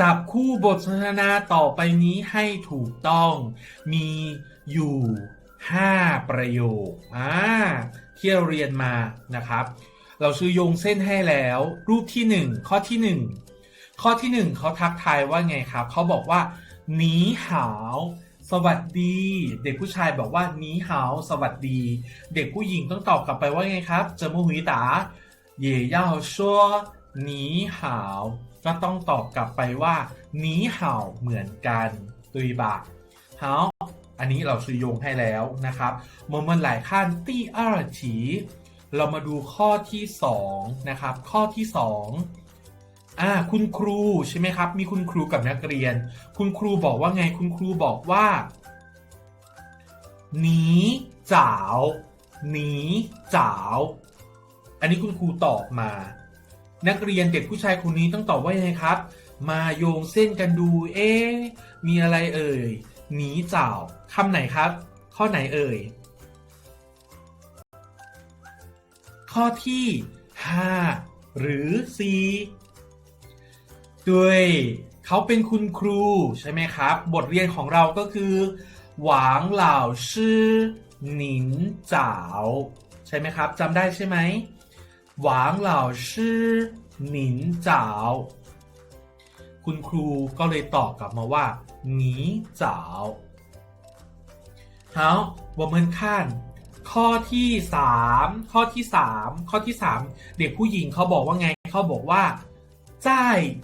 จับคู่บทสนทนาต่อไปนี้ให้ถูกต้อง มีอยู่ 5 ประโยคที่เราเรียนมานะครับ เราซื้อโยงเส้นให้แล้ว รูปที่ 1 ข้อที่ 1 ข้อที่ 1 เขาทักทายว่าไงครับ เขาบอกว่าหนีหาวสวัสดี เด็กผู้ชายบอกว่าหนีหาวสวัสดี เด็กผู้หญิงต้องตอบกลับไปว่าไงครับเจมูหุยตาเย่ย่าชัวหนีหาว ก็ต้องตอบกลับไปว่าหนีเห่าเหมือนกันตุยบะเฮาอันนี้เราซื้อยงให้แล้วนะครับมันมันหลายขั้นตี้อาร์ฉีเรามาดูข้อที่ 2 นะครับ ข้อที่ 2อ่าคุณครูใช่ไหมครับ มีคุณครูกับนักเรียน คุณครูบอกว่าไงคุณครูบอกว่าหนีจ๋าวหนีจ๋าวอันนี้คุณครูตอบมา นักเรียนเด็กผู้ชายคนนี้ต้องตอบว่ายังไงครับ มาโยงเส้นกันดู เอ๊มีอะไรเอ่ย หนีเจ่าคำไหนครับ ข้อไหนเอ่ย ข้อที่ 5 หรือ 4 ด้วยเขาเป็นคุณครูใช่ไหมครับ บทเรียนของเราก็คือ หวางเหล่าชื่อหนินเจ๋าใช่ไหมครับจำได้ใช่ไหม หวางเหหนินจ่าคุณครูก็เลยตอบกลับมาว่าหนีจ่าเฮาว่เมินข้นข้อที่สามข้อที่สามข้อที่สามเด็กผู้หญิงเขาบอกว่าไงเขาบอกว่าใจ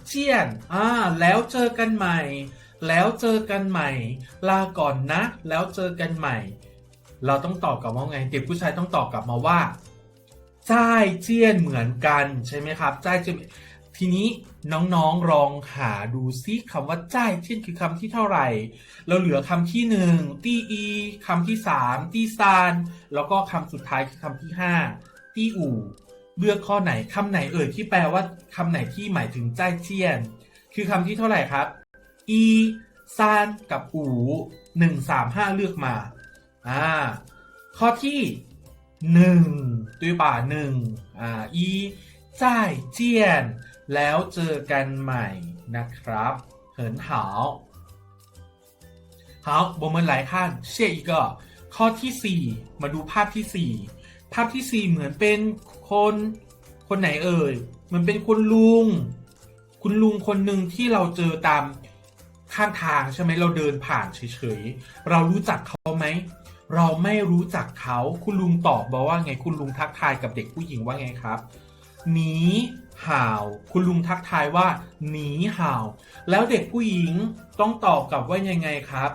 เจียนอ่าแล้วเจอกันใหม่ แล้วเจอกันใหม่ ลาก่อนนะ แล้วเจอกันใหม่ เราต้องตอบกลับว่าไง เด็กผู้ชายต้องตอบกลับมาว่า จ่ายเจียนเหมือนกันใช่ไหมครับจ่ายเจียนทีนี้น้องๆลองหาดูซิคำว่าจ่ายเจียนคือคำที่เท่าไหร่ เราเหลือคำที่หนึ่งตี้อีคำที่สามตี้ซาน แล้วก็คำสุดท้ายคือคำที่ห้าตี้อู่เลือกข้อไหนคำไหนเอ่ยที่แปลว่าคำไหนที่หมายถึงจ่ายเจียน คือคำที่เท่าไหร่ครับอีซานกับอู่หนึ่งสามห้าเลือกมาอ่าข้อที่ หนึ่งด้วยป่าหนึ่งอ่าอีจ่ายเจียน แล้วเจอกันใหม่นะครับ เหินหาวหาวบมเมนหลายขั้นเชี่ยอีกก็ข้อที่ 4 มาดูภาพที่ 4 ภาพที่ 4 เหมือนเป็นคนคนไหนเอ่ยมันเป็นคุณลุง คุณลุงคนหนึ่งที่เราเจอตามข้างทางใช่ไหมเราเดินผ่านเฉยๆ เรารู้จักเขาไหม เราไม่รู้จักเขาคุณลุงตอบบอกว่าไงคุณลุงทักทายกับเด็กผู้หญิงว่าไงครับหนีห่าว คุณลุงทักทายว่าหนีห่าว แล้วเด็กผู้หญิงต้องตอบกลับว่ายังไงครับ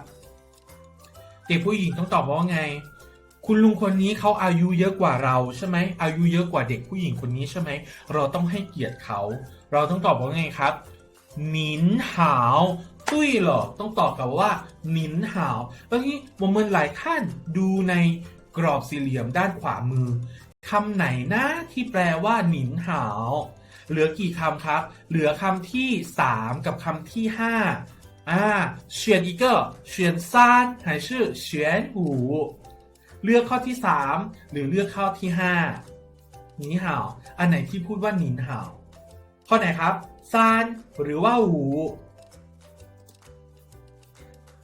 เด็กผู้หญิงต้องตอบว่าไง คุณลุงคนนี้เขาอายุเยอะกว่าเราใช่ไหมอายุเยอะกว่าเด็กผู้หญิงคนนี้ใช่ไหมเราต้องให้เกียรติเขา เราต้องตอบว่าไงครับหนินหาว ตุ้ยหรอต้องตอบกับว่าหมินหาวแล้วนี้ผมเมินหลายท่านดูในกรอบสี่เหลี่ยมด้านขวามือคำไหนนะที่แปลว่าหมินหาว เหลือกี่คำครับ เหลือคำที่ 3 กับคำที่ 5อ่าเฉียนอีกเกอเฉียนซานหายชื่อเฉียนหู เลือกข้อที่ 3 หรือเลือกข้อที่ 5 หนินหาว อันไหนที่พูดว่าหนินหาว ข้อไหนครับซานหรือว่าหู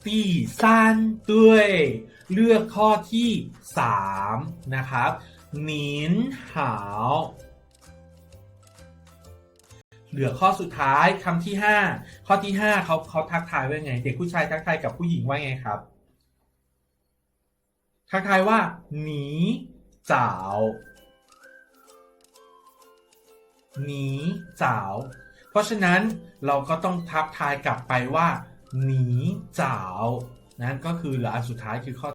ตีซานด้วยเลือกข้อที่ 3 นะครับหนินหาวเหลือข้อสุดท้ายคำที่ 5 ข้อที่ 5เขาเขาทักทายว่าไง เด็กผู้ชายทักทายกับผู้หญิงว่าไงครับ ทักทายว่าหนีจ๋าวหนีจ๋าวเพราะฉะนั้นเราก็ต้องทักทายกลับไปว่า หนีจ๋าวนั่นก็คือเหลืออันสุดท้ายคือข้อ